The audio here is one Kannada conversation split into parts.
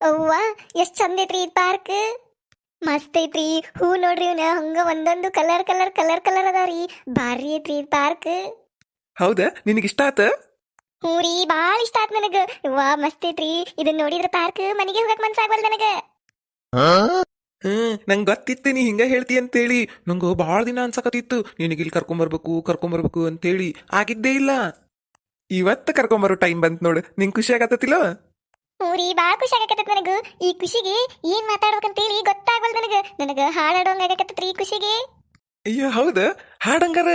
ಅವ್ವ ಎಷ್ಟ್ ಚಂದ ಐತ್ರಿ ಈ ಪಾರ್ಕ್ ಮಸ್ತ್ ಐತ್ರಿ. ಹೂ ನೋಡ್ರಿ ಇವ್ನ ಹಂಗ ಒಂದೊಂದು ಕಲರ್ ಕಲರ್ ಕಲರ್ ಕಲರ್ ಅದಾವ್ರಿ. ಭಾರಿ ಐತ್ರಿ ಈ ಪಾರ್ಕ್ ಹೌದಾ? ನಿನಗೆ ಇಷ್ಟ ಆತ? ಹ್ಞೂ ರೀ ಭಾಳ ಇಷ್ಟ ಆತ್ ನನಗ. ವಾ ಮಸ್ತ್ ಐತ್ರಿ. ಇದನ್ನ ನೋಡಿದ್ರ ಪಾರ್ಕ್ ಮನೆಗೆ ಹೋಗಕ್ ಮನ್ಸಾಗ್ವಲ್ ನನಗ. ಹ್ಮ್ ನಂಗೆ ಗೊತ್ತಿತ್ತು ನೀ ಹಿಂಗ ಹೇಳ್ತಿ ಅಂತೇಳಿ. ನಂಗೆ ಭಾಳ ದಿನ ಅನ್ಸಕತ್ತಿತ್ತು. ನಿನಗೆ ಇಲ್ಲಿ ಕರ್ಕೊಂಬರ್ಬೇಕು ಕರ್ಕೊಂಬರ್ಬೇಕು ಅಂತೇಳಿ. ಆಗಿದ್ದೇ ಇಲ್ಲ. ಇವತ್ತು ಕರ್ಕೊಂಬರೋ ಟೈಮ್ ಬಂತ್ ನೋಡು. ನಿಂಗೆ ಖುಷಿ ಆಗತ್ತಿಲ್ಲ ಹ್ಞೂ ರೀ ಭಾಳ ಖುಷಿ ಆಗಕತ್ತೈತ್ ನನಗ. ಈ ಖುಷಿಗೆ ಏನ್ ಮಾತಾಡ್ಬೇಕಂತೇಳಿ ಗೊತ್ತಾಗ್ವಲ್ ನನಗ. ನನಗ ಹಾಡಾಡೋಂಗ ಆಗಕತ್ತೈತ್ರಿ ಈ ಖುಷಿಗೆ. ಅಯ್ಯೋ ಹೌದಾ. ಹಾಡಂಗಾರ.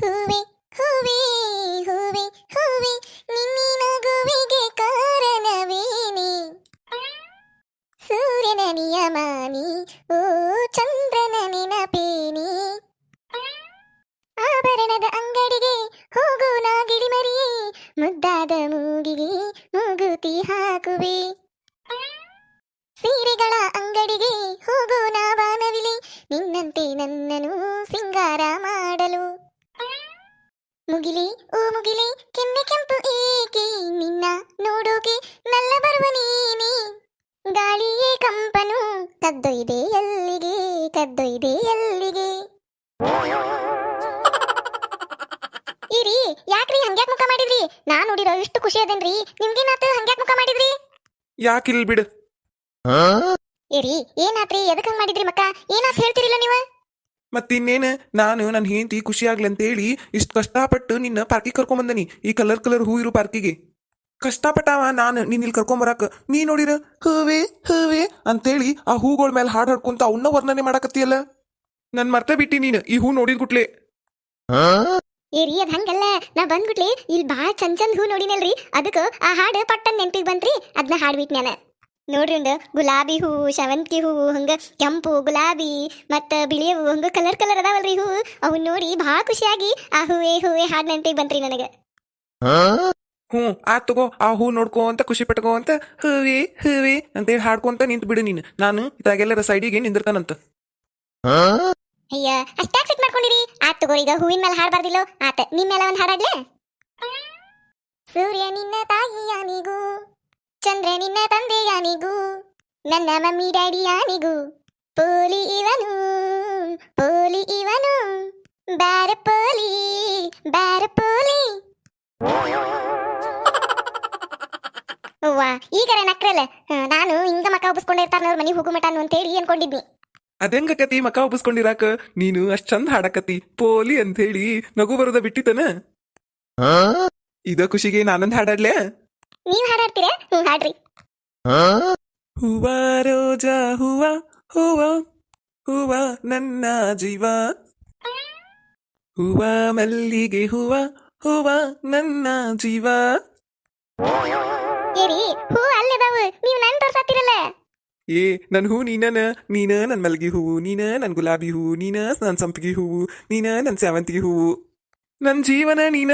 ಹೂವೆ ಹೂವೆ ಹೂವೆ ಹೂವೆ ನಿನ್ನಿನ ನಗುವಿಗೆ ಕಾರಣವೇನೆ? ಸೂರ್ಯನ ನಿಯಮಾನಿ ಓ ಚಂದ್ರನ ನೆನಪೇನಿ? ಆಭರಣದ ಅಂಗಡಿಗೆ ಇರಿ ಯಾಕ್ರಿ ಹಂಗ್ಯಾಕ್ ಮುಖ ಮಾಡಿದ್ರಿ? ನಾ ನೋಡಿರೋ ಇಷ್ಟು ಖುಷಿ ಅದೇನ್ರಿ? ನಿಮ್ಗೇನಾತ ಹಂಗ್ಯಾಕ್ ಮುಖ ಮಾಡಿದ್ರಿ? ಯಾಕಿಲ್ ಬಿಡು. ಏರಿ ಏನಾತ್ರಿ? ಎದಕ್ ಹಂಗ್ ಮಾಡಿದ್ರಿ ಮಕ್ಕ? ಏನಾತ್ ಹೇಳ್ತಿರಿಲ್ಲ ನೀವು? ಮತ್ತಿನ್ನೇನು ನಾನು ನನ್ನ ಹೆಂಡತಿ ಖುಷಿ ಆಗ್ಲಿ ಅಂತೇಳಿ ಇಷ್ಟು ಕಷ್ಟಪಟ್ಟು ನಿನ್ನ ಪಾರ್ಕಿಗೆ ಕರ್ಕೊಂಬಂದನಿ ಈ ಕಲರ್ ಕಲರ್ ಹೂ ಇರೋ ಪಾರ್ಕಿಗೆ. ಕಷ್ಟಪಟ್ಟಾವ ನಾನು ನೀನ್ ಇಲ್ಲಿ ಕರ್ಕೊಂಬರಕ ನೀ ನೋಡಿರ? ಹೂವೆ ಹೂವೆ ಅಂತೇಳಿ ಆ ಹೂಗಳ ಮೇಲೆ ಹಾಡ್ ಹಾಡ್ಕೊಂತ ಅವನ್ನ ವರ್ಣನೆ ಮಾಡಕತ್ತಿಯಲ್ಲ? ನನ್ ಮರ್ತ ಬಿಟ್ಟಿ ನೀನು ಈ ಹೂ ನೋಡಿದ್ ಗುಟ್ಲೆ ಏರಿ ಅದ್ ಹಂಗಲ್ಲ. ನಾ ಬಂದ್ಬಿಟ್ಲಿ ಇಲ್ಲಿ ಭಾಳ ಚಂದ ಚಂದ ಹೂ ನೋಡಿನಲ್ರಿ. ಅದಕ್ಕೆ ಆ ಹಾಡು ಪಟ್ಟನ್ ನೆನ್ಪಿಗೆ ಬಂತ್ರಿ ಅದನ್ನ ಹಾಡ್ಬಿಟ್ ನಾನು ನೋಡ್ರಿ ಒಂದು ಗುಲಾಬಿ ಹೂ ಶಾವಂತಿಗೆ ಹೂವು ಹಂಗ ಕೆಂಪು ಗುಲಾಬಿ, ಮತ್ತ ಬಿಳಿಯ ಹೂ, ಹಂಗ ಕಲರ್ ಕಲರ್ ಅದಾವಲ್ರಿ ಹೂ. ಅವನ್ನ ನೋಡಿ ಭಾಳ ಖುಷಿಯಾಗಿ ಆ ಹೂವೇ ಹೂವೇ ಹಾಡು ನೆನ್ಪಿಗೆ ಬಂತ್ರಿ ನನಗೆ. ಹ್ಞೂ ಆ ತಗೋ, ಆ ಹೂ ನೋಡ್ಕೋ ಅಂತ ಖುಷಿ ಪಟ್ಕೋ ಅಂತ, ಹೂವಿ ಅಂತ ಅಂತೇಳಿ ಹಾಡ್ಕೊಂತ ನಿಂತು ಬಿಡು ನೀನು. ನಾನು ಇದಾಗೆಲ್ಲರ ಸೈಡಿಗೆ ನಿಂದಿರ್ತಾನಂತ. ಅಯ್ಯ ಅಷ್ಟಾಕ್ ಸಿಟ್ ಮಾಡ್ಕೊಂಡಿರಿ? ಆತ್ ತಗೋರಿ ಈಗ ಹೂವಿನ ಮೇಲೆ ಹಾಡ್ಬಾರ್ದಿಲ್ಲೋ ಆತ, ನಿಮ್ ಮೇಲೆ ಒಂದ್ ಹಾಡಾಡ್ಲೆ? ಸೂರ್ಯ ನಿನ್ನ ತಾಯಿಯಾನಿಗೂ, ಚಂದ್ರ ನಿನ್ನ ತಂದೆಯಾನಿಗೂ, ನನ್ನ ಮಮ್ಮಿ ಡ್ಯಾಡಿಯಾನಿಗೂ, ಪೋಲಿ ಇವನು ಪೋಲಿ ಇವನು, ಬ್ಯಾರ ಪೋಲಿ ಬ್ಯಾರ ಪೋಲಿ. ಅವ್ವ ಈಗರ ನಕ್ರಲ್ಲ ನಾನು ಹಿಂಗ ಮಕ್ಕ ಒಬ್ಬಸ್ಕೊಂಡಿರ್ತಾರ ಅವ್ರ ಮನೆಗೆ ಹೋಗು ಮಟಾನು ಅಂತೇಳಿ ಅನ್ಕೊಂಡಿದ್ನಿ. ಅದೆಂಗಕತಿ ಮಕ ಒಪ್ಪಿಸ್ಕೊಂಡಿರಾಕ? ನೀನು ಅಷ್ಟ್ ಚಂದ ಹಾಡಕತಿ ಪೋಲಿ ಅಂತ ಹೇಳಿ ನಗು ಬರೋದ ಬಿಟ್ಟಿತನ? ಇದ ಖುಷಿಗೆ ನಾನಂದ್ ಹಾಡಾಡ್ಲೆ? ನೀವ್ ಹಾಡಾಡ್ತೀರಾ? ಹಾಡ್ರಿ. ಹೂವ ರೋಜಾ ಹೂವ ಹೂವ ಹೂವ ನನ್ನ ಜೀವ. ಹೂವ ಮಲ್ಲಿಗೆ ಹೂವ ಹೂವ ನನ್ನ ಜೀವ. ಏರಿ ಹೂ ಅಲ್ಲದಾವು? ನೀವ್ ಏ ನನ್ನ ಹೂ ನೀನ ನೀನ ನನ್ನ ಮಲ್ಗಿ ಹೂವು ನೀನ ನನ್ನ ಗುಲಾಬಿ ಹೂವು ನೀನ ನನ್ನ ಸಂಪಿಗೆ ಹೂವು ನೀನ ನನ್ನ ಸೇವಂತಿಗೆ ಹೂವು ನನ್ನ ಜೀವನ ನೀನ.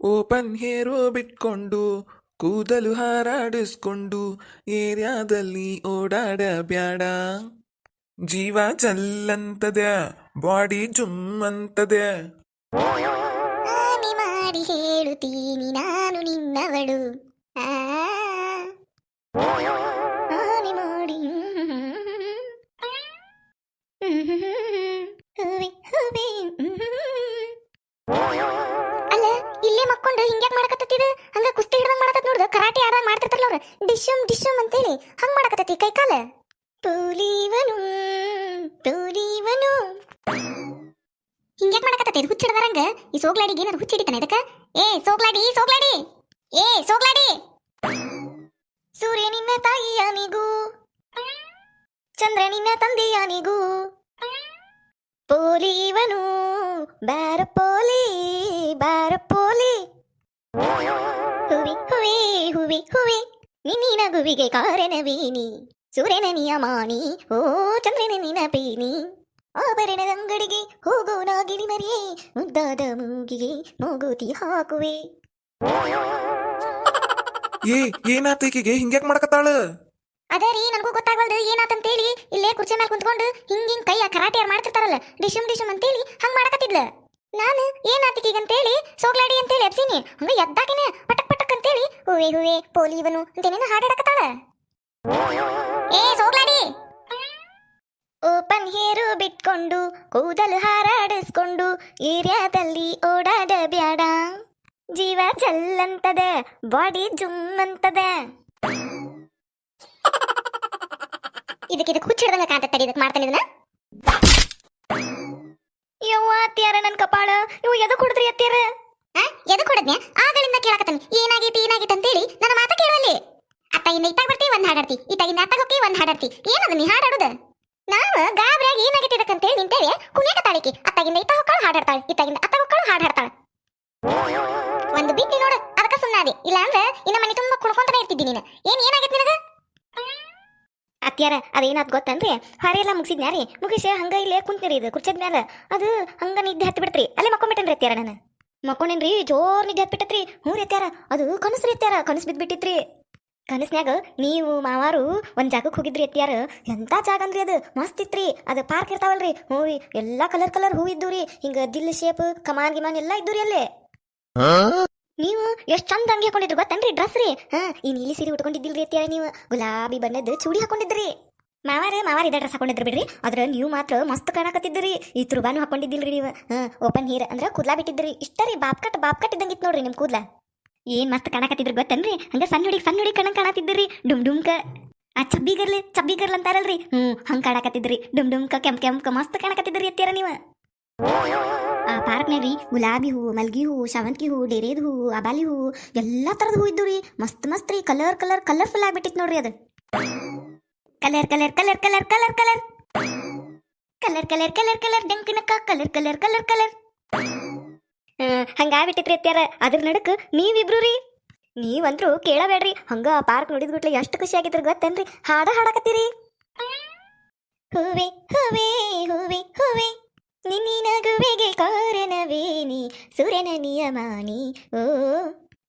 ಓಪನ್ ಹೇರೋ ಬಿಟ್ಕೊಂಡು ಕೂದಲು ಹಾರಾಡಿಸ್ಕೊಂಡು ಏರಿಯಾದಲ್ಲಿ ಓಡಾಡ ಬ್ಯಾಡ. ಜೀವ ಚಲ್ಲಂತದ ಬಾಡಿ ಜುಮ್ ಅಂತದೆ ಹಾನಿ ಹೇಳುತ್ತೀನಿ ನಾನು ನಿನ್ನವಳು. ಆ, ಹಾನಿ ಮಾಡಿ. ಹೂವೆ, ಹೂವೆ, ಅಲ್ಲ ಇಲ್ಲೇ ಮಕ್ಕೊಂಡು ಹಿಂಗ್ಯಾಕ್ ಮಾಡಕತ್ತಿದ ಹಂಗ ಕುಸ್ತಿ ಹಿಡ್ದಂಗ್ ಮಾಡಕತ್ ನೋಡ್ದ ಕರಾಟೆ ಆಡಂಗ್ ಮಾಡ್ತಿರ್ತಾರಲ್ಲ ಅವ್ರ. ಡಿಶಮ್ ಡಿಶಮ್ ಅಂತೇಳಿ. ಹಂಗ್ ಮಾಡಕತ್ತತಿ ಕೈಕಾಲ. ತೂಲೀವನು ತೂಲೀವನು. ಹಿಂಗ್ಯಾಕ್ ಮಾಡಕತ್ತತಿ ಇದು ಹುಚ್ಚಿಡದಾರಂಗ ಈ ಸೋಗ್ಲಾಡಿಗೆ ಏನಾದ್ರು ಹುಚ್ಚಿಡಿತಾನೆ ಇದಕ್ಕ? ಏ, ಸೋಗ್ಲಾಡಿ ಸೋಗ್ಲಾಡಿ. ಏ, ಸೋಗ್ಲಾಡಿ. ಸೂರ್ಯ ನಿನ್ನ ತಾಯಿಯಾನಿಗೂ, ಚಂದ್ರ ನಿನ್ನ ತಂದೆಯಾನಿಗೂ, ಪೋಲಿ ಇವನು ಬ್ಯಾರ ಪೋಲಿ ಬ್ಯಾರ ಪೋಲಿ. ಹುವಿ ಹುವಿ ಹುವಿ ಹುವಿ ನಿನ್ನಿನ ಗುವಿಗೆ ಕಾರಣವೇನಿ ಸೂರ್ಯನ ನಿಯಮಾನಿ, ಓ, ಚಂದ್ರನ ನಿನಪೇನಿ ಆಭರಣದ ಅಂಗಡಿಗೆ ಹೋಗೋ ನಾಗಿಣಿ ಮರಿಯೇ ಮುದ್ದಾದ ಮೂಗಿಗೆ ಮೂಗುತಿ ಹಾಕುವೆ. ಏ ಏನಾತ ಈಕೆಗೆ? ಹಿಂಗ್ಯಾಕ್ ಮಾಡಕತ್ತಾಳ? ಅದೇ ರೀ ನನಗೂ ಗೊತ್ತಾಗಲ್ದು ಏನಾತಂತೇಳಿ ಇಲ್ಲೇ ಕುರ್ಚಿ ಮೇಲೆ ಕುಂತ್ಕೊಂಡು ಹಿಂಗ್ ಹಿಂಗ್ ಕೈಯ ಕರಾಟೆ ಯಾರು ಮಾಡ್ತಿರ್ತಾರಲ್ಲ ಡಿಶುಮ್ ಡಿಶುಮ್ ಅಂತೇಳಿ ಹಂಗ್ ಮಾಡಕತ್ತಿದ್ಲ. ನಾನು ಏನಾತಿಕೀಗ ಅಂತೇಳಿ ಸೋಗ್ಲಾಡಿ ಅಂತೇಳಿ ಎಬ್ಸಿನಿ ಹಂಗ ಎದ್ದಾಕಿನ ಪಟಕ್ ಪಟಕ್ ಅಂತೇಳಿ ಹೂವೆ ಹೂವೆ ಪೋಲಿ ಇವನು ಅಂತೇನೇನು ಹಾಡಾಡಕತ್ತಾಳ. ಏ ಸೋಗ್ಲಾಡಿ! ಓಪನ್ ಹೇರು ಬಿಟ್ಕೊಂಡು, ಕೂದಲು ಹಾರಾಡಿಸ್ಕೊಂಡು, ಏರಿಯಾದಲ್ಲಿ ಓಡಾಡ ಬ್ಯಾಡ. ಜೀವ ಚಲ್ಲಂತದೆ, ಬಾಡಿ ಜುಮ್ಮಂತದ. ಇದಕ್ಕೆ ಇದಕ್ಕೆ ಹುಚ್ಚಿಡ್ದಂಗ ಕಾಂತತ್ತಡಿ ಇದಕ್ಕೆ ಮಾಡ್ತಾನೆ ಇದನ್ನ. ಯವ್ವ, ಅತ್ತಿಯಾರ ನನ್ನ ಕಪಾಳ. ಇವು ಎದಕ್ ಕುಡಿದ್ರಿ ಅತ್ತಿಯಾರ? ಎದಕ್ ಕುಡದ್ನ್ಯಾ ಆಗಳಿಂದ ಕೇಳಕತ್ತಾನೆ. ಏನಾಗೈತಿ ಏನಾಗೈತಿ ಅಂತೇಳಿ ನನ್ನ ಮಾತ ಅತ್ತ ಇನ್ನ ಇತ್ತಾಗ ಬರ್ತಿ, ಒಂದ್ ಹಾಡಾಡ್ತಿ ಇತ್ತಾಗಿಂದ ಅತ್ತಾಗ ಹೋಗಿ ಒಂದ್ ಹಾಡಾಡ್ತಿ ಏನದ ನೀ ಹಾಡಾಡುದ ನಾವ ಗಾಬ್ರ್ಯಾಗ ಏನಾಗಿದ್ದಕ್ಕಂತ ಹೇಳಿ ನಿಂತೇವೆ ತಾಳಿಕೆ. ಅತ್ತಾಗಿಂದ ಇತ್ತ ಹೊಕ್ಕಳು ಹಾಡಾಡ್ತಾಳೆ ಇತ್ತಾಗಿಂದ ಅತ್ತ ಹೊಕ್ಕಳು ಹಾಡಾಡ್ತಾಳೆ ಒಂದು ಬಿಟ್ಟಿ ನೋಡು, ಅದಕ್ಕ ಸುಮ್ಮನಾದಿ ಇಲ್ಲ ಅಂದ್ರೆ ಇನ್ನ ಮನೆ ತುಂಬಾ ಕುಣ್ಕೊಂತಾನೆ ಇರ್ತಿದ್ದಿ ನೀನು. ಏನ್ ಏನಾಗೈತಿ ನಿನಗ? ಅತ್ಯಾರ ಅದೇನಾದ್ ಗೊತ್ತನ್ರಿ? ಹಾರಿ ಎಲ್ಲ ರೀ. ಮುಗಿಸಿ ಹಂಗ ಇಲ್ಲೇ ಕುಂತ್ನಿರಿ ಇದು ಕುರ್ಚದ ಮ್ಯಾಲ. ಅದು ಹಂಗ ನಿದ್ದೆ ಹತ್ತಿ ಬಿಡ್ತ್ರಿ ಅಲ್ಲೇ ಮಕ್ಕೊಂಬಿಟ್ಟನ್ರಿ ಅತ್ಯಾರ ನಾನು. ಮಕ್ಕೊಂಡೇನ್ರಿ ಜೋರ್ ನಿದ್ದೆ ಹತ್ತಿ ಬಿಟ್ಟತ್ರಿ ಹ್ಞೂ ರೀ ಅತ್ಯಾರ ಅದು ಕನಸ್ರಿ ಅತ್ಯಾರ ಕನಸು ಬಿದ್ಬಿಟ್ಟಿತ್ರಿ. ಕನಸ್ನ್ಯಾಗ ನೀವು ಮಾವಾರು ಒಂದ್ ಜಾಗಕ್ಕೆ ಹೋಗಿದ್ರಿ ಎತ್ತಿಯಾರ ಎಂತ ಜಾಗ ಅಂದ್ರಿ ಅದು? ಮಸ್ತ್ ಇತ್ರಿ. ಅದು ಪಾರ್ಕ್ ಇರ್ತಾವಲ್ರಿ. ಹ್ಞೂ ಎಲ್ಲಾ ಕಲರ್ ಕಲರ್ ಹೂ ಇದ್ದು ರೀ. ಹಿಂಗ ದಿಲ್ ಶೇಪ್ ಕಮಾನ್ ಗಿಮಾನ್ ಎಲ್ಲಾ ಇದ್ದು ರೀ ಅಲ್ಲೇ. ನೀವು ಎಷ್ಟ್ ಚಂದ ಅಂಗಿ ಹಾಕೊಂಡಿದ್ರು ಗೊತ್ತನ್ರಿ ಡ್ರೆಸ್ ರೀ? ಹಾ, ಈ ನೀಲಿ ಸೀರೆ ಉಟ್ಕೊಂಡಿದ್ದಿಲ್ರಿ ಎತ್ತಿಯಾರ ನೀವು. ಗುಲಾಬಿ ಬಣ್ಣದ ಚೂಡಿ ಹಾಕೊಂಡಿದ್ರಿ. ಮಾವಾರ ಮಾವಾರ ಇದ ಡ್ರೆಸ್ ಹಾಕೊಂಡಿದ್ರಿ ಬಿಡ್ರಿ. ಅದ್ರ ನೀವು ಮಾತ್ರ ಮಸ್ತ್ ಕಾಣಕತ್ತಿದ್ರಿ. ಈ ತುರ್ಬಾನು ಹಾಕೊಂಡಿದ್ದಿಲ್ರಿ ನೀವು. ಹಾ ಓಪನ್ ಹೀರ್ ಅಂದ್ರ ಕೂದ್ಲಾ ಬಿಟ್ಟಿದ್ರಿ. ಇಷ್ಟ ರೀ, ಬಾಪ್ ಕಟ್ ಬಾಪ್ ಕಟ್ ಇದ್ದಂಗಿತ್ ನೋಡ್ರಿ ನಿಮ್ ಕೂದ್ಲ. ಏನ್ ಮಸ್ತ್ ಕಾಣಕತ್ತಿದ್ರು ಗೊತ್ತನ್ರಿ? ಹಂಗ ಸಣ್ಣ ಹುಡುಗಿ ಸಣ್ಣ ಹುಡುಗಿ ಕಣಂಗ್ ಕಾಣತಿದ್ರಿ ಡುಮ್ ಡುಮ್ಕ ಆ ಚಬ್ಬಿ ಗರ್ಲಿ ಚಬ್ಬಿ ಅಂತಾರಲ್ರಿ. ಹ್ಮ್, ಹಂಗ್ ಕಾಣಕತ್ತಿದ್ರಿ ಡುಮ್ ಡುಮ್ಕ ಕೆಂಪ್ ಕೆಂಪ್ಕ ಮಸ್ತ್ ಕಾಣಕತ್ತಿದ್ರಿ ಎತ್ತೀರ ನೀವು. ಆ ಪಾರ್ಕ್ನಾಗ ರೀ ಗುಲಾಬಿ ಹೂವು ಮಲ್ಗಿ ಹೂವು ಶಾವಂತಿಗೆ ಹೂವು ಡೇರೇದ ಹೂವು ಅಬಾಲಿ ಹೂವು ಎಲ್ಲಾ ತರದ ಹೂ ಇದ್ದು ರೀ. ಮಸ್ತ್ ಮಸ್ತ್ ರೀ. ಕಲರ್ ಕಲರ್, ಕಲರ್ಫುಲ್ ಆಗ್ಬಿಟ್ಟಿತ್ ನೋಡ್ರಿ ಅದು. Colour colour colour colour colour colour. Colour colour colour colour. ಡೆಂಕನಕ್ಕ colour colour colour colour. ಹಂಗಾಗ್ಬಿಟ್ಟಿತ್ರಿ ಅತ್ಯಾರ ಅದ್ರ ನಡಕ್ ನೀವಿಬ್ರು ರೀ ನೀವಂದ್ರು ಕೇಳಬೇಡ್ರಿ. ಹಂಗ ಪಾರ್ಕ್ ನೋಡಿದ್ ನೋಡಿದ್ಬಿಟ್ಲೆ ಎಷ್ಟು ಖುಷಿ ಆಗಿದ್ರಿ ಗೊತ್ತೇನ್ರಿ? ಹಾಡ ಹಾಡಕತ್ತೀರಿ. ಹೂವೆ ಹೂವೆ ಹೂವೆ ಹೂವೆ. ನಿನ್ನಿನ ಗುವೆಗೆ ಕಾರಣವೇನಿ ಸೂರ್ಯನ ನಿಯಮಾನಿ. ಓ,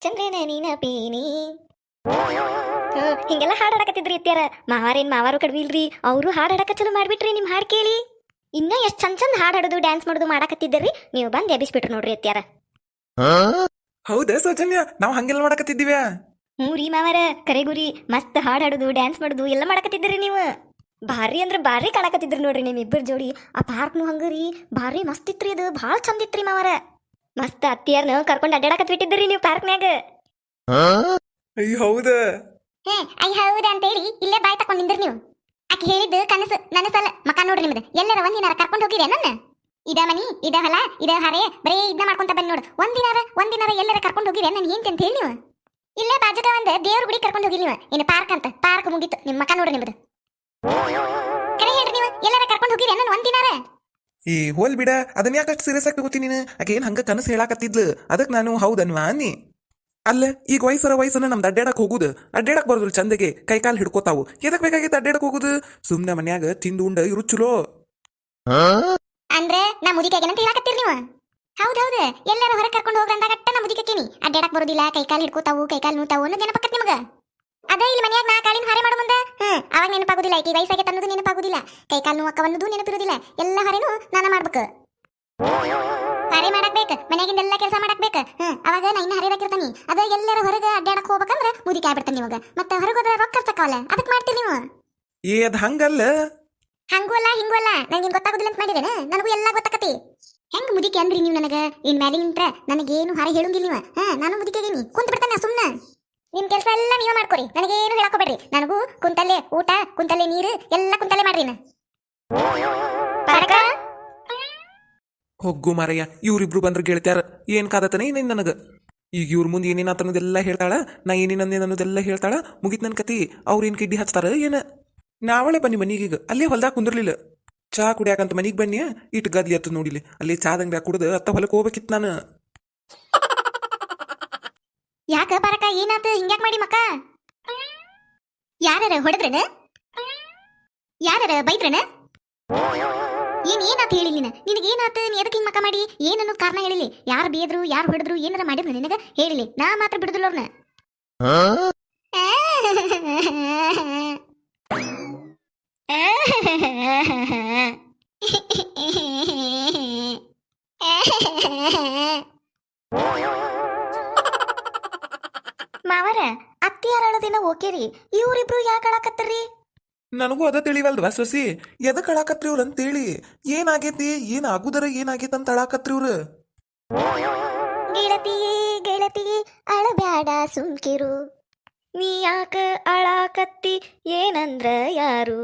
ಚಂದ್ರನ ನಿನಪೇನಿ. ಹಿಂಗೆಲ್ಲ ಹಾಡಾಡಕತ್ತಿದ್ರಿ ಇತ್ಯಾರ ಮಾವಾರೇನ್ ಮಾವಾರು ಕಡಿಮೆ ಇಲ್ರಿ. ಅವರು ಹಾಡಾಡಕ ಚಲೋ ಮಾಡ್ಬಿಟ್ರಿ ನಿಮ್ ಹಾಡ್ ಕೇಳಿ. ಇನ್ನ ಎಷ್ಟ್ ಚಂದ ಚಂದ ಹಾಡ್ ಹಾಡೋದು ಡ್ಯಾನ್ಸ್ ಮಾಡೋದು ಮಾಡಾಕತ್ತಿದ್ದೀರಿ? ನೀವು ಬಂದ್ ಎಬ್ಬಿಸ್ಬಿಟ್ರು ನೋಡ್ರಿ ಅತ್ಯಾರ ಹೌದಾ ಸೌಜನ್ಯ? ನಾವು ಹಂಗೆಲ್ಲ ಮಾಡಕತ್ತಿದ್ದೀವಿ ಹ್ಞೂ ಮಾವರ ಮಾವಾರ ಕರೆಗುರಿ ಮಸ್ತ್ ಹಾಡ್ ಹಾಡುದು ಡ್ಯಾನ್ಸ್ ಮಾಡುದು ಎಲ್ಲ ಮಾಡಕತ್ತಿದ್ರಿ ನೀವು? ಭಾರಿ ಅಂದ್ರೆ ಭಾರಿ ಕಾಣಕತ್ತಿದ್ರಿ ನೋಡ್ರಿ ನಿಮ್ ಇಬ್ಬರ ಜೋಡಿ. ಆ ಪಾರ್ಕ್ನು ಹಂಗರಿ ಭಾರಿ ಮಸ್ತ್ ಇತ್ರಿ ಅದು ಭಾಳ ಚಂದ ಇತ್ರಿ ಮಾವರ. ಮಸ್ತ್ ಅತ್ತಿಯರ್ನ ಕರ್ಕೊಂಡು ಅಡ್ಡಾಡಕತ್ ಬಿಟ್ಟಿದ್ರಿ ನೀವು ಪಾರ್ಕ್ನ್ಯಾಗ ಅಯ್ಯ ಹೌದಾ? ಹೇ ಐ ಹೌದ ಅಂತೇಳಿ ಇಲ್ಲೇ ಬಾಯ್ ತಕೊಂಡಿಂದ್ರಿ ನೀವು. ಆಕೆ ಹೇಳಿದ್ದು ಕನಸು, ನನಸಲ್ಲ. ಮಕ ನೋಡ್ರಿ ನಿಮ್ದು. ಎಲ್ಲರ ಒಂದಿನಾರ ಕರ್ಕೊಂಡು ಹೋಗಿರಿ ನನ್ನ? ಇದ ಮನಿ, ಇದ ಹೊಲ, ಇದ ಹರೆ, ಬರೇ ಇದ್ನ ಮಾಡ್ಕೊಂತ ಬಂದ್ ನೋಡು. ಒಂದಿನಾರ ಒಂದಿನಾರ ಎಲ್ಲರ ಕರ್ಕೊಂಡು ಹೋಗಿರಿ ನನ್ ಏನ್ ಅಂತ ಹೇಳಿ ನೀವು? ಇಲ್ಲೇ ಬಾಜಕ ಒಂದ್ ದೇವ್ರ ಗುಡಿ ಕರ್ಕೊಂಡು ಹೋಗಿ ನೀವು? ಇನ್ನು ಪಾರ್ಕ್ ಅಂತ ಪಾರ್ಕ್ ಮುಗೀತು. ನಿಮ್ಮ ಮಕ ನೋಡ್ರಿ ನಿಮ್ದು. ಕರೆ ಹೇಳ್ರಿ ನೀವು, ಎಲ್ಲರ ಕರ್ಕೊಂಡು ಹೋಗಿರಿ ನನ್ನ ಒಂದಿನಾರ ಈ ಹೋಲ್ ಬಿಡ. ಅದನ್ನ ಯಾಕಷ್ಟು ಸೀರಿಯಸ್ ಆಗಿ ತಗೋತೀನಿ ನೀನು? ಆಕೆ ಏನು ಹಂಗ ಕನಸು ಹೇಳಾಕತ್ತಿದ್ಲು? ಅದಕ್ಕೆ ನಾನು ಹೌದನ್ವಾ ಅನ್ನಿ. ಅಲ್ಲ, ಈಗ ವಯಸ್ಸರ ವಯಸ್ಸನ್ನ ನಮ್ದು ಅಡ್ಡಾಡಕ್ ಹೋಗುದು. ಅಡ್ಡಾಡಕ್ ಬರೋದಿಲ್ಲ ಚಂದಗೆ ಕೈ ಕಾಲ್ ಹಿಡ್ಕೋತಾವು. ಎದಕ್ ಬೇಕಾಗಿತ್ತು ಅಡ್ಡಾಡಕ್ ಹೋಗುದು? ಸುಮ್ನೆ ಮನ್ಯಾಗ ತಿಂದು ಉಂಡ ಇರು ಚಲೋ. ಅಂದ್ರೆ ನಾ ಮುದಿಕಾಗೆ ಅಂತ ಹೇಳಕತ್ತೀರಿ ನೀವು? ಹೌದೌದು ಎಲ್ಲರ ಹೊರ ಕರ್ಕೊಂಡು ಹೋಗ್ರಂದಾಗಟ್ಟ ನಾ ಮುದಿಕಕ್ಕೇನಿ ಅಡ್ಡಾಡಕ್ ಬರೋದಿಲ್ಲ ಕೈಕಾಲು ಹಿಡ್ಕೋತಾವು ಕೈಕಾಲು ನೋತಾವು ಅನ್ನೋ ನೆನಪಕ್ಕತ್ ನಿಮಗ? ಅದೇ ಇಲ್ಲಿ ಮನ್ಯಾಗ ನಾ ಕಾಲಿನ ಹಾರೆ ಮಾಡು ಮುಂದೆ? ಹ್ಮ್, ಅವಾಗ ನೆನಪಾಗುದಿಲ್ಲ ಈಕಿ ವಯಸ್ಸಾಗೆ ಅನ್ನೋದು ನೆನಪಾಗುದಿಲ್ಲ. ಕೈಕಾಲು ನೋವು ಅನ್ನೋದು ನೆನಪಿರುದಿಲ್ಲ. ಎಲ್ಲ ಹೊರೆನು ನಾನ ಮಾಡ್ಬೇಕು. ಬೇಕು ಎಲ್ಲಾ ಕೆಲಸ ಮಾಡಕ್ ಬೇಕು. ಹ್ಮ್ ಅವಾಗ ನಾ ಇನ್ನ ಹರಿದಾಕಿರ್ತಾನಿ ಅದ ಎಲ್ಲರ ಹೊರಗೆ ಅಡ್ಡಾಡಕ್ ಹೋಗ್ಬೇಕಂದ್ರ ಮುದಿಕೆ ಆಗ್ಬಿಡ್ತಾನೆ ನಿಮಗ. ಮತ್ತೆ ಹೊರಗೆ ಹೋದ್ರೆ ರೊಕ್ಕ ಖರ್ಚಕ್ಕವಲ್ಲ ಅದಕ್ಕೆ ಮಾಡ್ತೀರಿ ನೀವು. ಏ ಅದ್ ಹಂಗಲ್ಲ ಹಂಗೂ ಅಲ್ಲ ಹಿಂಗೂ ಅಲ್ಲ ನಂಗೆ ಗೊತ್ತಾಗೋದಿಲ್ಲ ಅಂತ ಮಾಡಿರೇನ ನನಗೂ ಎಲ್ಲ ಗೊತ್ತಾಕತಿ. ಹೆಂಗ್ ಮುದಿಕೆ ಅಂದ್ರಿ ನೀವು ನನಗ? ಇನ್ ಮ್ಯಾಲೆ ನಿಂತ್ರ ನನಗೇನು ಹೊರ ಹೇಳಂಗಿಲ್ಲ ನೀವು. ಹಾ ನಾನು ಮುದಿಕೆಗೇನಿ ಕುಂತ ಬಿಡ್ತಾನೆ ಸುಮ್ಮನೆ ನಿಮ್ ಕೆಲಸ ಎಲ್ಲ ನೀವೇ ಮಾಡ್ಕೊರಿ. ನನಗೇನು ಹೇಳಕೋಬೇಡ್ರಿ ನನಗೂ ಕುಂತಲ್ಲೇ ಊಟ ಕುಂತಲ್ಲೇ ನೀರು ಎಲ್ಲ ಕುಂತಲ್ಲೇ ಮಾಡ್ರಿ ನಾ. ಹೊಗ್ಗು ಮಾರಯ್ಯ, ಇವ್ರಿಬ್ರು ಬಂದ್ರೆ ಗೆಳತ್ಯಾರ. ಏನ್ ಕಾದತನೇ ಏನೇನ್ ನನಗ? ಈಗ ಇವ್ರ ಮುಂದೆ ಏನೇನು ಆತನದೆಲ್ಲ ಹೇಳ್ತಾಳ, ನಾ ಏನೇನೇನ ಅನ್ನೋದೆಲ್ಲ ಹೇಳ್ತಾಳ, ಮುಗಿತ್ ನನ್ ಕತಿ, ಅವ್ರ ಏನ್ ಕಿಡ್ಡಿ ಹಚ್ತಾರ ಏನ? ನಾವಳೆ ಬನ್ನಿ ಮನೀಗೀಗ ಅಲ್ಲೇ ಹೊಲ್ದಾಗ ಕುಂದಿರ್ಲಿಲ್ಲ. ಚಾ ಕುಡಿಯಾಕಂತ ಮನಿಗೆ ಬನ್ನಿ, ಇಟ್ ಗದ್ಲಿ ಹತ್ತು ನೋಡಿಲಿ. ಅಲ್ಲಿ ಚಾದಂಗ ಕುಡ್ದು ಅತ್ತ ಹೊಲಕ್ಕೆ ಹೋಗ್ಬೇಕಿತ್ತು ನಾನು. ಯಾಕ ಬರಕ ಏನಾತ? ಹಿಂಗ್ಯಾಕ್ ಮಾಡಿ ಮಕ್ಕ? ಯಾರ ಹೊಡೆದ್ರನ? ಯಾರ ಬೈದ್ರನ? ಏನ್ ಏನಾತ ಹೇಳಿ ನೀನ? ನಿನಗೆ ಏನಾತ? ನೀ ಎದಕ್ಕೆ ಹಿಂಗ್ ಮಕ್ಕ ಮಾಡಿ? ಏನನ್ನೋ ಕಾರಣ ಹೇಳಿಲಿ? ಯಾರು ಬೇದ್ರು, ಯಾರು ಹೊಡೆದ್ರು, ಏನಾರ ಮಾಡಿದ್ರು ನಿನಗ? ಹೇಳಿಲಿ. ನಾ ಮಾತ್ರ ಬಿಡುದಿಲ್ಲ ಅವ್ರನ್ನ ಮಾವರ, ಅತ್ತಿಯಾರ ಅಳದಿನ ಓಕೆರಿ ಇವ್ರಿಬ್ರು ಯಾಕೆ ಅಳಕತ್ತರಿ? ನನಗೂ ಅದ ತಿಳಿವಲ್ವಾ ಸೊಸಿ? ಎದಕ್ ಅಳಾಕತ್ರಿ ಅಂತೇಳಿ? ಏನಾಗೈತಿ? ಏನ್ ಆಗುದರ ಏನಾಗೈತಿ ಅಂತ ಅಳಾಕತ್ರಿ ಇವ್ರು? ಗೆಳತಿ ಗೆಳತಿ ಅಳಬ್ಯಾಡ ಸುಮ್ಕಿರು. ನೀ ಯಾಕ ಅಳಾಕತ್ತಿ? ಏನಂದ್ರ ಯಾರು?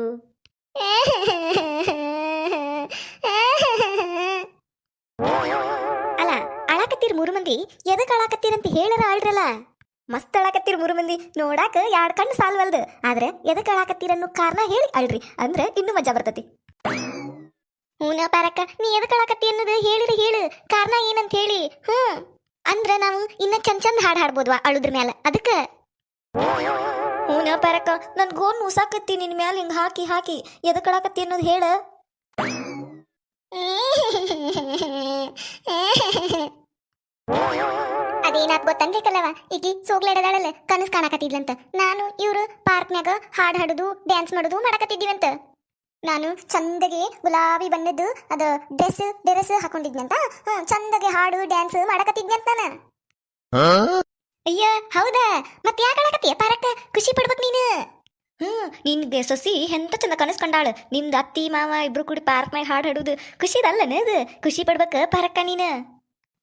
ಅಲ್ಲ, ಅಳಾಕತ್ತೀರ್ ಮೂರು ಮಂದಿ. ಎದಕ್ ಅಳಾಕತ್ತೀರಂತ ಹೇಳರ ಆಳ್ರಲ್ಲ? ಮಸ್ತ್ ಅಳಾಕತ್ತೀರ್ ಮೂರು ಮಂದಿ. ನೋಡಾಕ ಯಾಡ್ ಕಣ್ಣು ಸಾಲ್ವಲ್ದು. ಆದ್ರೆ ಎದಕ್ ಅಳಾಕತ್ತೀರ ಅನ್ನೋ ಕಾರಣ ಹೇಳಿ ಅಳ್ರಿ. ಅಂದ್ರೆ ಇನ್ನೂ ಮಜಾ ಬರ್ತತಿ. ಹೂನ ಪಾರಕ್ಕ ನೀ ಎದಕ್ ಅಳಾಕತ್ತಿ ಅನ್ನೋದು ಹೇಳಿರಿ ಹೇಳು. ಕಾರಣ ಏನಂತ ಹೇಳಿ. ಹ್ಞೂ. ಅಂದ್ರ ನಾವು ಇನ್ನ ಚಂದ್ ಚಂದ್ ಹಾಡ್ ಹಾಡ್ಬೋದ್ವಾ ಅಳುದ್ರ ಮ್ಯಾಲ. ಅದಕ್ಕ? ಹೂನ ಪಾರಕ್ಕ ನನ್ ಗೋನ್ ನುಸಾಕತ್ತಿ ನಿನ್ ಮ್ಯಾಲ ಹಿಂಗ್ ಹಾಕಿ ಹಾಕಿ. ಎದಕ್ ಅಳಾಕತ್ತಿ ಅನ್ನೋದು ಹೇಳ. ಅದೇನಾತ್ ಗೊತ್ತನ್ರಿ ಕಲವ ಈಕಿ ಸೋಗ್ಲಾಡದಾಳಲ್ಲ ಕನಸು ಕಾಣಕತ್ತಿದ್ಲಂತ. ನಾನು ಇವ್ರು ಪಾರ್ಕ್ನ್ಯಾಗ ಹಾಡ್ ಹಾಡುದು ಡ್ಯಾನ್ಸ್ ಮಾಡುದು ಮಾಡಕತ್ತಿದ್ದೀವಂತ. ನಾನು ಚಂದಗೆ ಗುಲಾಬಿ ಬಣ್ಣದ್ದು ಅದ ಡ್ರೆಸ್ ಡ್ರೆಸ್ ಹಾಕೊಂಡಿದ್ನಂತ. ಚಂದಗೆ ಹಾಡು ಡ್ಯಾನ್ಸ್ ಮಾಡಕತ್ತಿದ್ನಂತ ನಾನು. ಅಯ್ಯ ಹೌದಾ? ಮತ್ತೆ ಯಾಕೆ ಆಡಕತ್ತೀಯ ಪಾರಕ್ಕ ಖುಷಿ ಪಡ್ಬೇಕು ನೀನು. ಹ್ಮ್ ನಿನ್ಗೆ ಸೊಸಿ ಎಂತ ಚಂದ ಕನಸ್ ಕಂಡಾಳ. ನಿಮ್ದು ಅತ್ತಿ ಮಾವ ಇಬ್ರು ಕೂಡಿ ಪಾರ್ಕ್ನಾಗ ಹಾಡು ಹಾಡುದು ಖುಷಿದಲ್ಲನ ಅದು ಖುಷಿ ಪಡ್ಬೇಕ ಪಾರಕ್ಕ ನೀನು?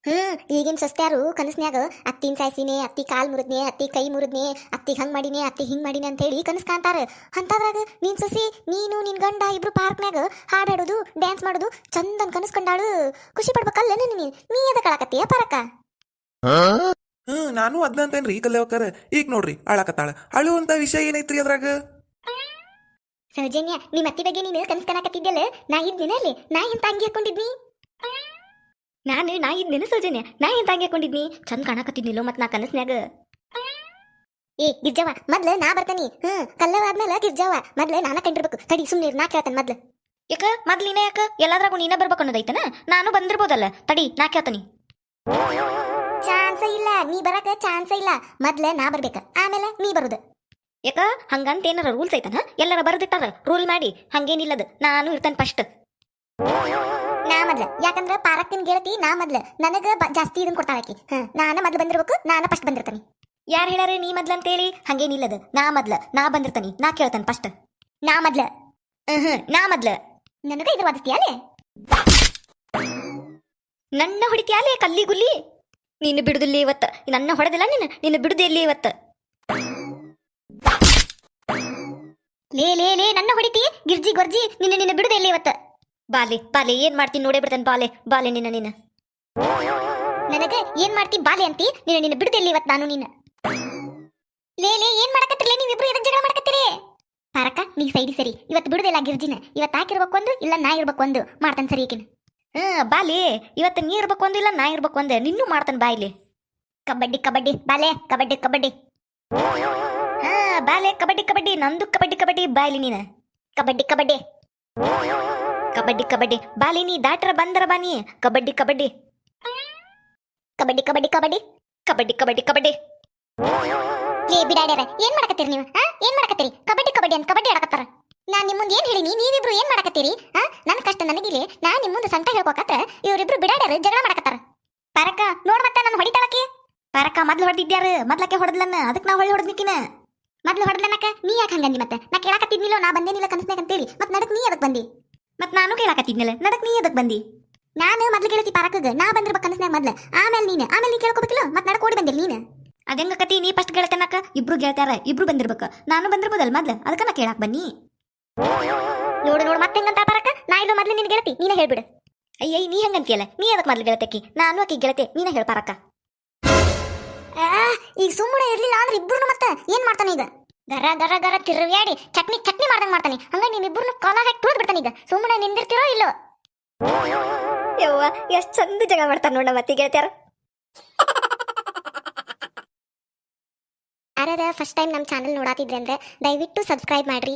ಹ್ಮ್ ಈಗಿನ ಸಸ್ತ್ಯಾರು ಕನಸ್ನ್ಯಾಗ ಅತ್ತಿನ ಸಾಯ್ಸಿನಿ ಅತ್ತಿ ಕಾಲ್ ಮುರಿದ್ನೆ ಅತ್ತಿ ಕೈ ಮುರಿದ್ನೆ ಅತ್ತಿ ಹಂಗ್ ಮಾಡಿನಿ ಅತ್ತಿ ಹಿಂಗ್ ಮಾಡಿನಿ ಅಂತೇಳಿ ಕನಸ್ ಕಾಣ್ತಾರ ಅಂತದ್ರಾಗ ನೀನ್ ಸಸಿ ನೀನು ನಿನ್ ಗಂಡ ಇಬ್ರು ಪಾರ್ಕ್ನ್ಯಾಗ ಹಾಡ್ ಹಾಡೋದು ಡ್ಯಾನ್ಸ್ ಮಾಡೋದು ಚಂದನ್ ಕನಸ್ ಕಂಡಾಳು ಖುಷಿ ಪಡ್ಬೇಕಲ್ಲ ನೀ ನೀ ಅದ ಆಳಕತ್ತೀಯ ಪರಕ? ಹ್ಮ್ ನಾನು ಅದ್ನಂತೇನ್ರಿ ಕಲ್ಯವಕ್ಕರ ಈಗ ನೋಡ್ರಿ ಅಳು ಅಂತ ವಿಷಯ ಏನೈತ್ರಿ ಅದ್ರಾಗ? ಸೌಜನ್ಯ ನಿಮ್ಮ ಅತ್ತಿ ಬಗ್ಗೆ ನೀನು ಕನಸು ಕಾಣಕತ್ತಿದ್ದಲ್ಲ ನಾ ಇದ್ದೀನಲ್ಲಿ ನಾ ಹಿಂತ ಅಂಗಿ ಹಾಕೊಂಡಿದ್ನಿ? ನಾನು ನಾ ಇದ್ನೇನ ನೆನಸೋಜನೆ. ನಾ ಏನ್ ತಂಗಿ ಹಾಕೊಂಡಿದ್ನಿ? ಚಂದ ಕಾಣಕತ್ತಿದ್ನಿಲ್ಲೋ ಮತ್ ನಾ ಕನಸ್ನ್ಯಾಗ. ಏ ಗಿರ್ಜವ ಮೊದ್ಲ ನಾ ಬರ್ತಾನಿ. ಹ್ಮ್ ಕಲ್ಲವ ಆದ್ಮೇಲೆ ಗಿರ್ಜವ್ವ ಮೊದ್ಲ ನಾನ ಕಂಡಿರ್ಬೇಕು. ತಡಿ ಸುಮ್ನೆ ನಾ ಕೇಳ್ತಾನೆ ಮೊದ್ಲು. ಯಾಕ? ಮೊದ್ಲು ನೀನೇ ಯಾಕ? ಎಲ್ಲಾದ್ರಾಗೂ ನೀನ ಬರ್ಬೇಕು ಅನ್ನೋದೈತನ ನಾನು ಬಂದಿರ್ಬೋದಲ್ಲ. ತಡಿ ನಾ ಕೇಳ್ತಾನಿ. ಚಾನ್ಸ್ ಇಲ್ಲ. ನೀ ಬರಕ ಚಾನ್ಸ್ ಇಲ್ಲ. ಮೊದ್ಲ ನಾ ಬರ್ಬೇಕ. ಆಮೇಲೆ ನೀ ಬರುದು. ಯಾಕ? ಹಂಗಂತ ಏನಾರ ರೂಲ್ಸ್ ಐತನ? ಎಲ್ಲಾರ ಬರ್ದಿಟ್ಟಾರ? ರೂಲ್ ಮಾಡಿ. ಹಂಗೇನಿಲ್ಲದ. ನಾನು ಇರ್ತೇನೆ ಫಸ್ಟ್ ನಾ ಮೊದ್ಲ. ಯಾಕಂದ್ರ ಪಾರಕ್ಕಿನ ಗೆಳತಿ ನಾ ಮೊದ್ಲ. ನನಗ ಜಾಸ್ತಿ ಇದನ್ ಕೊಡ್ತಾಳಕಿ ಹಾ. ನಾನ ಮೊದ್ಲು ಬಂದಿರ್ಬೇಕು ನಾನ ಫಸ್ಟ್ ಬಂದಿರ್ತೀನಿ. ಯಾರು ಹೇಳಾರೆ ನೀ ಮೊದ್ಲ ಅಂತೇಳಿ? ಹಂಗೇನಿಲ್ಲದ ನಾ ಮೊದ್ಲ ನಾ ಬಂದಿರ್ತಾನಿ ನಾ ಕೇಳ್ತಾನೆ ಫಸ್ಟ್ ನಾ ಮೊದ್ಲ. ಹ್ಮ್ ನಾ ಮೊದ್ಲ. ನನಗ ಇದ್ರ ವಾದಿಸ್ತೀಯಾಲೆ ನನ್ನ ಹೊಡಿತಿಯಾಲೆ ಕಲ್ಲಿ ಗುಲ್ಲಿ? ನೀನು ಬಿಡುದಿಲ್ಲ ಇವತ್ತ. ನನ್ನ ಹೊಡೆದಿಲ್ಲ ನೀನು ನೀನು ಬಿಡುದಿಲ್ಲ ಇವತ್ತ. ಲೇ ಲೇ ಲೇ ನನ್ನ ಹೊಡಿತಿ? ಗಿರ್ಜಿ ಗೊರ್ಜಿ ನಿನ್ನ ನಿನ್ನ ಬಿಡುದಿಲ್ಲ ಇವತ್ತ. ಬಾಲೆ ಬಾಲೆ, ಏನ್ ಮಾಡ್ತೀನಿ ನೋಡೇ ಬಿಡ್ತಾನೆ ಬಾಲೆ ಬಾಲೆ ನಿನ್ನ ನಿನ್ನ. ನನಗೆ ಏನ್ ಮಾಡ್ತಿ ಬಾಲೆ ಅಂತಿ? ನಿನ್ನ ನಿನ್ನ ಬಿಡುದಿಲ್ಲ ಇವತ್ ನಾನು ನಿನ್ನ? ಲೇ ಲೇ, ಏನ್ ಮಾಡಕತ್ತಿರ್ಲೇ ನೀವಿಬ್ರು ಎದಕ್ ಜಗಳ ಮಾಡಕತ್ತೀರಿ? ಪಾರಕ್ಕ, ನೀ ಸೈಡಿ ಸರಿ. ಇವತ್ತು ಬಿಡುದಿಲ್ಲ ಗಿರ್ಜಿನ. ಇವತ್ತು ಹಾಕಿರ್ಬೇಕು ಒಂದು ಇಲ್ಲ ನಾ ಇರ್ಬೇಕು ಒಂದು ಮಾಡ್ತಾನೆ ಸರಿ ಈಕಿನ. ಹ್ಮ್ ಬಾಲಿ, ಇವತ್ತು ನೀ ಇರ್ಬೇಕು ಒಂದು ಇಲ್ಲ ನಾ ಇರ್ಬೇಕು ಒಂದು ನಿನ್ನೂ ಮಾಡ್ತಾನೆ ಬಾಯ್ಲಿ. ಕಬಡ್ಡಿ ಕಬಡ್ಡಿ, ಬಾಲೆ, ಕಬಡ್ಡಿ ಕಬಡ್ಡಿ. ಹಾ, ಬಾಲೆ, ಕಬಡ್ಡಿ ಕಬಡ್ಡಿ, ನಂದು ಕಬಡ್ಡಿ ಕಬಡ್ಡಿ ಬಾಯ್ಲಿ ನೀನ. ಕಬಡ್ಡಿ ಕಬಡ್ಡಿ. ಕಬಡ್ಡಿ ಕಬಡ್ಡಿ. ಬಾಲಿ ನೀ ದಾಟ್ರ ಬಂದ್ರ ಬಾನಿ ಕಬಡ್ಡಿ ಕಬಡ್ಡಿ. ಕಬಡ್ಡಿ ಕಬಡ್ಡಿ ಕಬಡ್ಡಿ. ಕಬಡ್ಡಿ ಕಬಡ್ಡಿ ಕಬಡ್ಡಿ. ಏ ಬಿಡಾಡ್ಯಾರ ಏನ್ ಮಾಡಕತ್ತೀರಿ ನೀವು ಹಾ? ಏನ್ ಮಾಡಕತ್ತೀರಿ? ಕಬಡ್ಡಿ ಕಬಡ್ಡಿ ಅಂತ ಕಬಡ್ಡಿ ಆಡಕತ್ತಾರ. ನಾನ್ ನಿಮ್ ಮುಂದೆ ಏನ್ ಹೇಳಿನಿ ನೀವಿಬ್ರು ಏನ್ ಮಾಡಕತ್ತೀರಿ ಹಾ? ನನ್ನ ಕಷ್ಟ ನನಗಿಲ್ಲಿ ನಾ ನಿಮ್ ಮುಂದೆ ಸಂತ ಹೇಳ್ಕೊಕತ್ರ ಇವ್ರಿಬ್ರು ಬಿಡಾಡ್ಯಾರ ಜಗಳ ಮಾಡಕತ್ತಾರ. ಪರಕ ನೋಡ್ ಮತ್ತೆ ನಾನು ಹೊಡಿತಾಳಕಿ ಪರಕ ಮೊದ್ಲು ಹೊಡೆದಿದ್ಯಾರ ಮೊದ್ಲಕ್ಕೆ ಹೊಡೆದ್ಲನ್ನ ಅದಕ್ಕೆ ನಾ ಹೊಳಿ ಹೊಡೆದ್ನಿಕಿನ. ಮೊದ್ಲು ಹೊಡೆದ್ಲನಕ ನೀ ಯಾಕೆ ಹಂಗಂದಿ ಮತ್ತೆ? ನಾ ಕೇಳಕತ್ತಿದ್ನಿಲ್ಲೋ ನಾ ಬಂದೇನಿಲ್ಲ ಕನಸ್ನಾಗ ಅಂತೇಳಿ ಮತ್ ನಡಕ್ ನೀ ಅದಕ್ ಬಂದಿ? ಮತ್ ನಾನು ಕೇಳಾಕತ್ತಿದ್ನಲ್ಲ ನಡಕ್ ನೀ ಎದಕ್ ಬಂದಿ? ನಾನು ಮೊದ್ಲು ಕೇಳತಿ ಪಾರಕಗ ನಾ ಬಂದಿರ್ಬೇಕು ಕನಸ್ನಾಗ ಮೊದ್ಲು. ಆಮೇಲೆ ನೀನು ಆಮೇಲೆ ನೀ ಕೇಳ್ಕೊಬೇಕಿಲ್ಲ? ಮತ್ ನಡಕ್ ಓಡಿ ಬಂದಿಲ್ಲ ನೀನು? ಅದಂಗ ಕತಿ ನೀ ಫಸ್ಟ್ ಗೆಳತನಕ ಇಬ್ರು ಕೇಳ್ತಾರ ಇಬ್ರು ಬಂದಿರ್ಬೇಕು. ನಾನು ಬಂದಿರ್ಬೋದಲ್ಲ ಮೊದ್ಲು ಅದಕ್ಕ ನಾ ಕೇಳಾಕ್ ಬನ್ನಿ. ನೋಡು ನೋಡು ಮತ್ತೆ ಹೆಂಗಂತ ಪಾರಕ ನಾ ಇಲ್ಲ ಮೊದ್ಲು ನಿನ್ ಗೆಳತಿ ನೀನ ಹೇಳ್ಬಿಡು. ಅಯ್ಯ ನೀ ಹಂಗಂತೀಯಲ್ಲ? ನೀ ಅದಕ್ಕೆ ಮೊದ್ಲು ಗೆಳತಕ್ಕಿ? ನಾನು ಆಕಿ ಗೆಳತೆ ನೀನ ಹೇಳ್ ಪಾರಕ್ಕ ಈಗ ಸುಮ್ಮನೆ ಇರ್ಲಿಲ್ಲ ಅಂದ್ರೆ ಇಬ್ರು ಮತ್ತೆ? ಏನ್ ಮಾಡ್ತಾನೆ ಈಗ? ಗರ ಗರ ಗರ ತಿರುವ್ಯಾಡಿ. ಚಟ್ನಿ ಚಟ್ನಿ ಮಾಡ್ದಂಗ್ ಮಾಡ್ತಾನೆ. ಹಂಗ ನೀನ್ ಇಬ್ರು ಕಾಲ ಹಾಕಿ ತುಳಿದ್ ಬಿಡ್ತಾನೆ ಈಗ. ಸುಮ್ಮನೆ ನಿಂದಿರ್ತಿರೋ ಇಲ್ಲೋ? ಯವ್ವ ಎಷ್ಟ್ ಚಂದ ಜಗ ಮಾಡ್ತಾನ ನೋಡ ಮತ್ತೆ ಗೆಳತ್ಯಾರ ಯಾರ್ಯಾರ ಫಸ್ಟ್ ಟೈಮ್ ನಮ್ಮ ಚಾನಲ್ ನೋಡಾತಿದ್ರೆ ಅಂದ್ರೆ ದಯವಿಟ್ಟು ಸಬ್ಸ್ಕ್ರೈಬ್ ಮಾಡ್ರಿ.